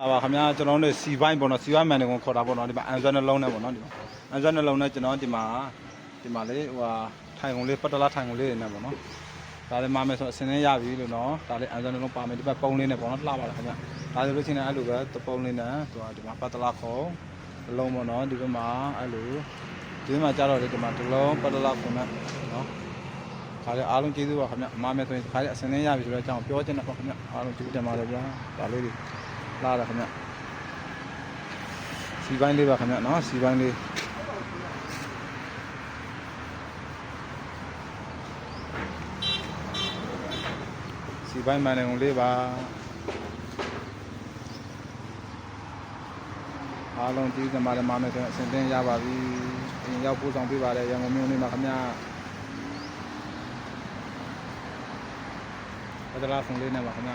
လာပါခင်ဗျာကျွန်တော်တို့စီပိုင်းပေါ့နော်စီပိုင်းမန်တွေကိုခေါ်တာပေါ့နော်ဒီမှာအန်ဇွဲနှလုံးနဲ့ပေါ့နော်ဒီမှာအန်ဇွဲနှလုံးနဲ့ကျွန်တော်ဒီမှာဒီမှာလေဟိုဟာထိုင်ကုန်လေးပတ်တလားထိုင်ကုန်လေးတွေနဲ့ပေါ့နော်ဒါလည်းမမယ်ဆိုအစင်းလေးရပြီလို့နော်ဒါလေးအန်ဇွဲနှလုံးပါမယ်ဒီဘက်ပုံလေးနဲ့ပေါ့နော်လှပါလားခင်ဗျာဒါဆိုလို့ချင်းလည်းအဲ့လိုပဲတပုံလေးနဲ့သူကဒီမှာပတ်တလားခေါ်အလုံးပေါ့နော်ဒီဘက်မှာအဲ့လိုဒီဘက်မှာကျတော့လေဒီမှာတစ်လုံးပတ်တလားခေါ်နဲ့နော်ခါလေအားလုံးကျေးဇူးပါခင်ဗျာအမမယ်ဆိုရင်ခါလေအစင်းလေးရပြီဆိုတော့အကြောင်းပြောချင်တာပေါ့ခင်ဗျာအားလုံးကျေးဇူးတင်ပါတယ်ဗျာဒါလေးတွေ လာတာခင်ဗျစီပိုင်းလေးပါခင်ဗျနော်စီပိုင်းလေးစီပိုင်းမှန်တယ်ုံလေးပါအားလုံးကြည့်ကြမှာလည်းမမယ်ဆိုရင်အဆင်သင့်ရပါပြီအရင်ရောက်ပို့ဆောင်ပေးပါတယ်ရန်ကုန်မြို့နေမှာခင်ဗျပဒလာဖုန်လေးနဲ့ပါခင်ဗျ